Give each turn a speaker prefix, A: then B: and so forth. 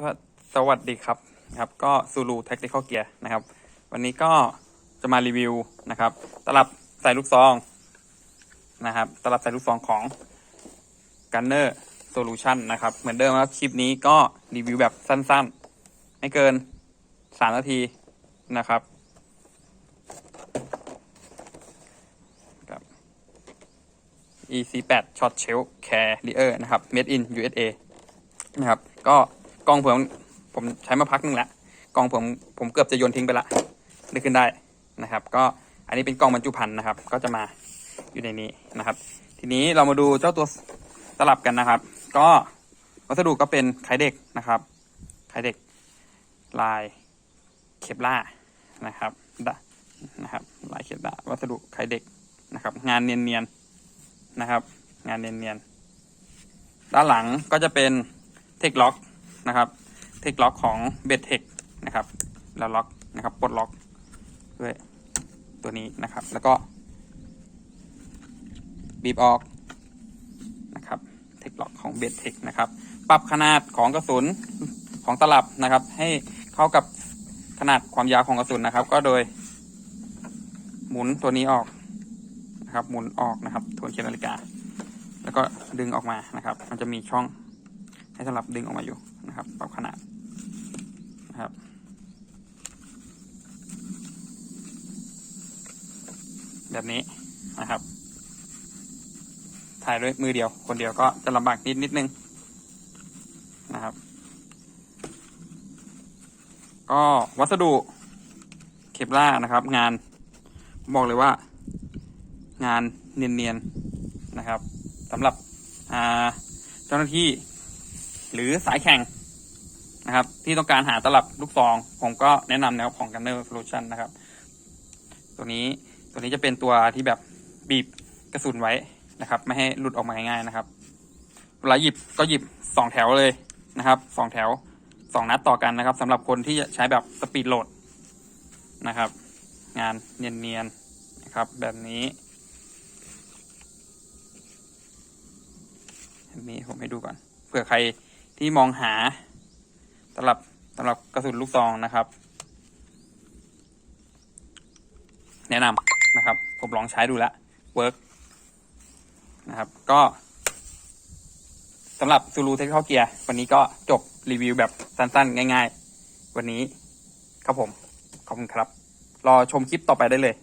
A: สวสสวัสดีครับครับก็ซูรูเทคนิคอลเกียร์นะครับ วันนี้ก็จะมารีวิวนะครับ ตลับใส่ลูกซองนะครับ ตลับใส่ลูกซองของ Gunner Solution นะครับ เหมือนเดิมครับคลิปนี้ก็รีวิวแบบสั้นๆ ไม่เกิน 3 นาทีนะครับกับ EC8 Short Shell Carrier นะครับ Made in USA นะครับ ก็ กล้องผมผมใช้มาพักหนึงแล้วกล้องผมผมเกือบจะโยนทิ้งไปละนึกขึ้นได้นะครับ ก็อันนี้เป็นกล้องบรรจุภัณฑ์นะครับ ก็จะมาอยู่ในนี้นะครับ ทีนี้เรามาดูเจ้าตัวตลับกันนะครับ ก็วัสดุก็เป็นไข่เด็กนะครับไข่เด็กลายเคปล่านะครับดะนะครับลายเคปล่าวัสดุไข่เด็กนะครับ งานเนียนๆนะครับ งานเนียนๆด้านหลังก็จะเป็นเทคล็อก นะครับเทคล็อกของเบทเทคนะครับแล้วล็อกนะครับปลดล็อกด้วยตัวนี้นะครับ แล้วก็บีบออกนะครับเทคล็อกของเบทเทคนะครับปรับขนาดของกระสุนของตลับนะครับ ให้เข้ากับขนาดความยาวของกระสุนนะครับ ก็โดยหมุนตัวนี้ออกนะครับ หมุนออกนะครับทวนเข็มนาฬิกา แล้วก็ดึงออกมานะครับ มันจะมีช่องให้สำหรับดึงออกมาอยู่ นะครับ ปรับขนาดนะครับ แบบนี้นะครับ ถ่ายด้วยมือเดียว คนเดียวก็จะลำบากนิดนิดนึงนะครับ ก็วัสดุเคปล่านะครับ งานบอกเลยว่างานเนียนๆนะครับสำหรับเจ้าหน้าที่ หรือสายแข่ง นะครับ ที่ต้องการหาตลับลูกซอง ผมก็แนะนำแนวของ Gunner Solution นะครับ ตัวนี้ตัวนี้จะเป็นตัวที่แบบบีบกระสุนไว้นะครับ ไม่ให้หลุดออกมาง่ายๆนะครับเวลาหยิบก็หยิบสองแถวเลยนะครับสองแถวสองนัดต่อกันนะครับสำหรับคนที่จะใช้แบบสปีดโหลดนะครับ งานเนียนๆนะครับ แบบนี้แบบนี้ผมให้ดูก่อนเผื่อใครที่มองหา ตลับสำหรับกระสุนลูกซองนะครับ แนะนำนะครับ ผมลองใช้ดูแล้วเวิร์กนะครับก็สำหรับซูรูเทคนิคเกียร์วันนี้ก็จบรีวิวแบบสั้นๆ ง่าย ๆ วันนี้ครับผม ขอบคุณครับ รอชมคลิปต่อไปได้เลย